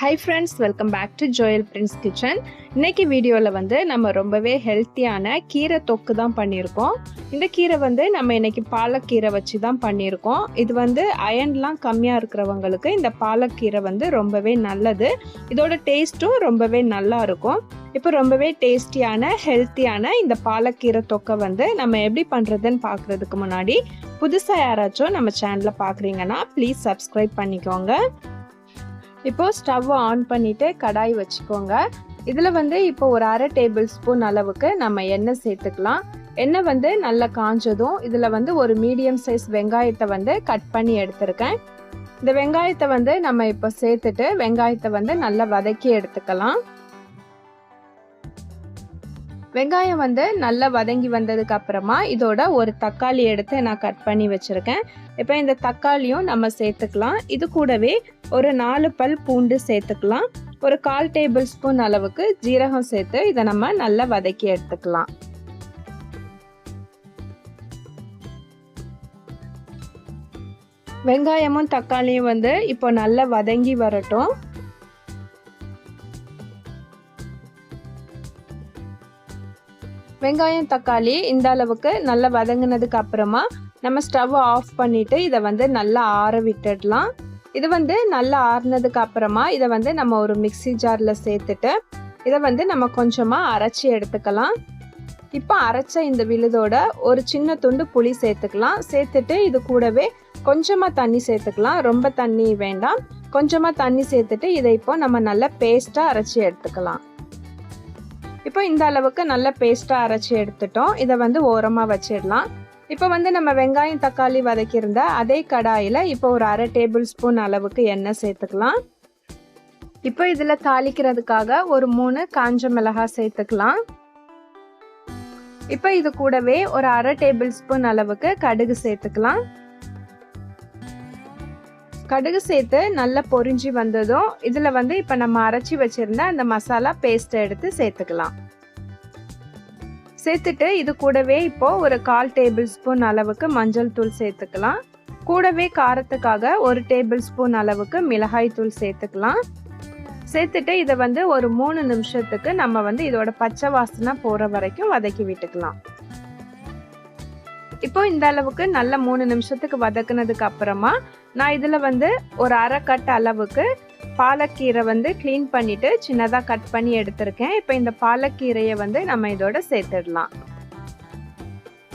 Hi friends welcome back to Joel Prince kitchen இன்னைக்கு வீடியோவில் வந்து நம்ம ரொம்பவே ஹெல்த்தியான கீரை தொக்கு தான் பண்ணியிருக்கோம். இந்த கீரை வந்து நம்ம இன்னைக்கு பாலக்கீரை வச்சு தான் பண்ணியிருக்கோம். இது வந்து அயன்லாம் கம்மியாக இருக்கிறவங்களுக்கு இந்த பாலக்கீரை வந்து ரொம்பவே நல்லது. இதோட டேஸ்ட்டும் ரொம்பவே நல்லா இருக்கும். இப்போ ரொம்பவே டேஸ்டியான ஹெல்த்தியான இந்த பாலக்கீரை தொக்கை வந்து நம்ம எப்படி பண்ணுறதுன்னு பார்க்குறதுக்கு முன்னாடி புதுசாக யாராச்சும் நம்ம சேனலை பார்க்குறீங்கன்னா ப்ளீஸ் சப்ஸ்கிரைப் பண்ணிக்கோங்க. இப்போது ஸ்டவ் ஆன் பண்ணிவிட்டு கடாய் வச்சுக்கோங்க. இதில் வந்து இப்போ ஒரு அரை டேபிள் ஸ்பூன் அளவுக்கு நம்ம எண்ணெய் சேர்த்துக்கலாம். எண்ணெய் வந்து நல்லா காஞ்சதும் இதில் வந்து ஒரு மீடியம் சைஸ் வெங்காயத்தை வந்து கட் பண்ணி எடுத்திருக்கேன். இந்த வெங்காயத்தை வந்து நம்ம இப்போ சேர்த்துட்டு வெங்காயத்தை வந்து நல்லா வதக்கி எடுத்துக்கலாம். வெங்காயம் வந்து நல்லா வதங்கி வந்ததுக்கு அப்புறமா இதோட ஒரு தக்காளி எடுத்து நான் கட் பண்ணி வச்சுருக்கேன். இப்போ இந்த தக்காளியும் நம்ம சேர்த்துக்கலாம். இது கூடவே ஒரு நாலு பல் பூண்டு சேர்த்துக்கலாம். ஒரு கால் டேபிள் ஸ்பூன் அளவுக்கு ஜீரகம் சேர்த்து இதை நம்ம நல்லா வதக்கி எடுத்துக்கலாம். வெங்காயமும் தக்காளியும் வந்து இப்போ நல்லா வதங்கி வரட்டும். வெங்காயம் தக்காளி இந்த அளவுக்கு நல்லா வதங்கினதுக்கு அப்புறமா நம்ம ஸ்டவ் ஆஃப் பண்ணிட்டு இதை வந்து நல்லா ஆற விட்டுடலாம். இது வந்து நல்லா ஆறுனதுக்கு அப்புறமா இதை வந்து நம்ம ஒரு மிக்சி ஜாரில் சேர்த்துட்டு இதை வந்து நம்ம கொஞ்சமாக அரைச்சி எடுத்துக்கலாம். இப்போ அரைச்ச இந்த விழுதோட ஒரு சின்ன துண்டு புளி சேர்த்துக்கலாம். சேர்த்துட்டு இது கூடவே கொஞ்சமாக தண்ணி சேர்த்துக்கலாம். ரொம்ப தண்ணி வேண்டாம். கொஞ்சமாக தண்ணி சேர்த்துட்டு இதை இப்போ நம்ம நல்லா பேஸ்ட்டாக அரைச்சி எடுத்துக்கலாம். இப்போ இந்த அளவுக்கு நல்ல பேஸ்ட்டாக அரைச்சி எடுத்துட்டோம். இதை வந்து ஓரமாக வச்சிடலாம். இப்போ வந்து நம்ம வெங்காயம் தக்காளி வதக்கியிருந்த அதே கடாயில் இப்போ ஒரு அரை டேபிள் ஸ்பூன் அளவுக்கு எண்ணெய் சேர்த்துக்கலாம். இப்போ இதில் தாளிக்கிறதுக்காக ஒரு மூணு காஞ்ச மிளகாய் சேர்த்துக்கலாம். இப்போ இது கூடவே ஒரு அரை டேபிள் ஸ்பூன் அளவுக்கு கடுகு சேர்த்துக்கலாம். கடுகு சேர்த்து நல்லா பொரிஞ்சு வந்ததும் இதில் வந்து இப்போ நம்ம அரைச்சி வச்சுருந்த அந்த மசாலா பேஸ்ட்டை எடுத்து சேர்த்துக்கலாம். சேர்த்துட்டு இது கூடவே இப்போ ஒரு கால் டேபிள் ஸ்பூன் அளவுக்கு மஞ்சள் தூள் சேர்த்துக்கலாம். கூடவே காரத்துக்காக ஒரு டேபிள் ஸ்பூன் அளவுக்கு மிளகாய் தூள் சேர்த்துக்கலாம். சேர்த்துட்டு இதை வந்து ஒரு மூணு நிமிஷத்துக்கு நம்ம வந்து இதோட பச்சை வாசனை போகிற வரைக்கும் வதக்கி விட்டுக்கலாம். இப்போ இந்த அளவுக்கு நல்ல மூணு நிமிஷத்துக்கு வதக்குனதுக்கு அப்புறமா நான் இதில் வந்து ஒரு அரை கட் அளவுக்கு பாலக்கீரை வந்து க்ளீன் பண்ணிவிட்டு சின்னதாக கட் பண்ணி எடுத்திருக்கேன். இப்போ இந்த பாலக்கீரையை வந்து நம்ம இதோட சேர்த்துடலாம்.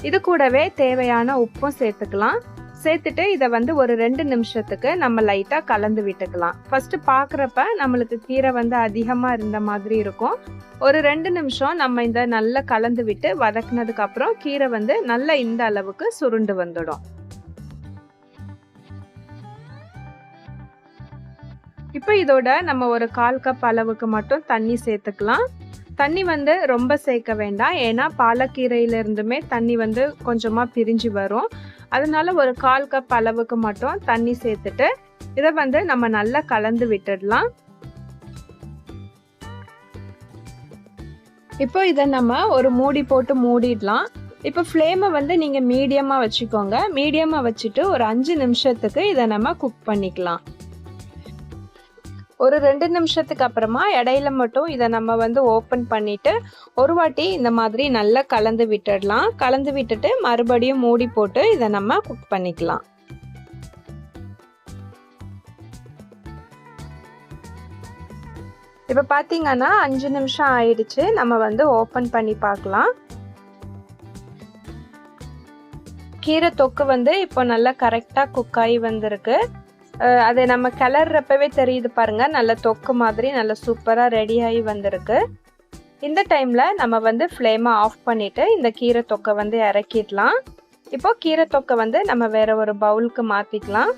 இது கூடவே தேவையான உப்பும் சேர்த்துக்கலாம். சேர்த்துட்டு இதை வந்து ஒரு ரெண்டு நிமிஷத்துக்கு நம்ம லைட்டாக கலந்து விட்டுக்கலாம். ஃபஸ்ட்டு பார்க்குறப்ப நம்மளுக்கு கீரை வந்து அதிகமாக இருந்த மாதிரி இருக்கும். ஒரு ரெண்டு நிமிஷம் நம்ம இந்த நல்லா கலந்து விட்டு வதக்குனதுக்கப்புறம் கீரை வந்து நல்லா இந்த அளவுக்கு சுருண்டு வந்துடும். இப்போ இதோட நம்ம ஒரு கால் கப் அளவுக்கு மட்டும் தண்ணி சேர்த்துக்கலாம். தண்ணி வந்து ரொம்ப சேர்க்க வேண்டாம். ஏன்னா பாலக்கீரையிலிருந்துமே தண்ணி வந்து கொஞ்சமாக பிரிஞ்சு வரும். அதனால ஒரு கால் கப் அளவுக்கு மட்டும் தண்ணி சேர்த்துட்டு இதை வந்து நம்ம நல்லா கலந்து விட்டுடலாம். இப்போ இதை நம்ம ஒரு மூடி போட்டு மூடிடலாம். இப்போ ஃப்ளேமை வந்து நீங்கள் மீடியமாக வச்சுக்கோங்க. மீடியமாக வச்சுட்டு ஒரு அஞ்சு நிமிஷத்துக்கு இதை நம்ம குக் பண்ணிக்கலாம். ஒரு ரெண்டு நிமிஷத்துக்கு அப்புறமா இடையில மட்டும் இதை நம்ம வந்து ஓப்பன் பண்ணிட்டு ஒரு வாட்டி இந்த மாதிரி நல்லா கலந்து விட்டுடலாம். கலந்து விட்டுட்டு மறுபடியும் மூடி போட்டு இதை நம்ம குக் பண்ணிக்கலாம். இப்போ பார்த்தீங்கன்னா அஞ்சு நிமிஷம் ஆயிடுச்சு. நம்ம வந்து ஓப்பன் பண்ணி பார்க்கலாம். கீரை தொக்கு வந்து இப்போ நல்லா கரெக்டாக குக் ஆகி வந்திருக்கு. அது நம்ம கிளறப்பவே தெரியுது பாருங்க. நல்ல தொக்கு மாதிரி நல்ல சூப்பராக ரெடி ஆகி வந்திருக்கு. இந்த டைமில் நம்ம வந்து ஃப்ளேமை ஆஃப் பண்ணிவிட்டு இந்த கீரை தொக்கை வந்து இறக்கிடலாம். இப்போ கீரை தொக்கை வந்து நம்ம வேறு ஒரு பவுலுக்கு மாற்றிக்கலாம்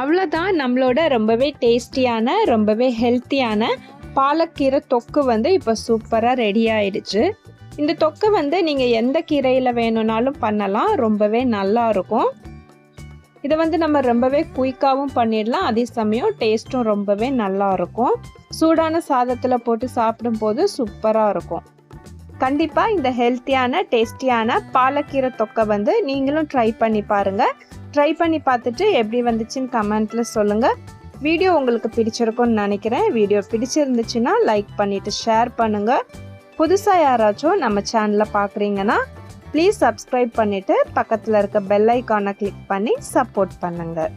அவ்வளோதான் நம்மளோட ரொம்பவே டேஸ்டியான ரொம்பவே ஹெல்த்தியான பாலக்கீரை தொக்கு வந்து இப்போ சூப்பராக ரெடி ஆயிடுச்சு. இந்த தொக்கை வந்து நீங்கள் எந்த கீரையில் வேணும்னாலும் பண்ணலாம். ரொம்பவே நல்லா இருக்கும். இதை வந்து நம்ம ரொம்பவே குயிக்காகவும் பண்ணிடலாம். அதே சமயம் டேஸ்ட்டும் ரொம்பவே நல்லா இருக்கும். சூடான சாதத்தில் போட்டு சாப்பிடும்போது சூப்பராக இருக்கும். கண்டிப்பாக இந்த ஹெல்த்தியான டேஸ்டியான பாலக்கீரை தொக்கை வந்து நீங்களும் ட்ரை பண்ணி பாருங்கள் ட்ரை பண்ணி பார்த்துட்டு எப்படி வந்துச்சுன்னு கமெண்ட்டில் சொல்லுங்கள் வீடியோ உங்களுக்கு பிடிச்சிருக்கும்னு நினைக்கிறேன். வீடியோ பிடிச்சிருந்துச்சுன்னா லைக் பண்ணிவிட்டு ஷேர் பண்ணுங்கள் புதுசாக யாராச்சும் நம்ம சேனலை பார்க்குறீங்கன்னா ப்ளீஸ் சப்ஸ்கிரைப் பண்ணிவிட்டு பக்கத்தில் இருக்க பெல் ஐக்கானை கிளிக் பண்ணி சப்போர்ட் பண்ணுங்கள்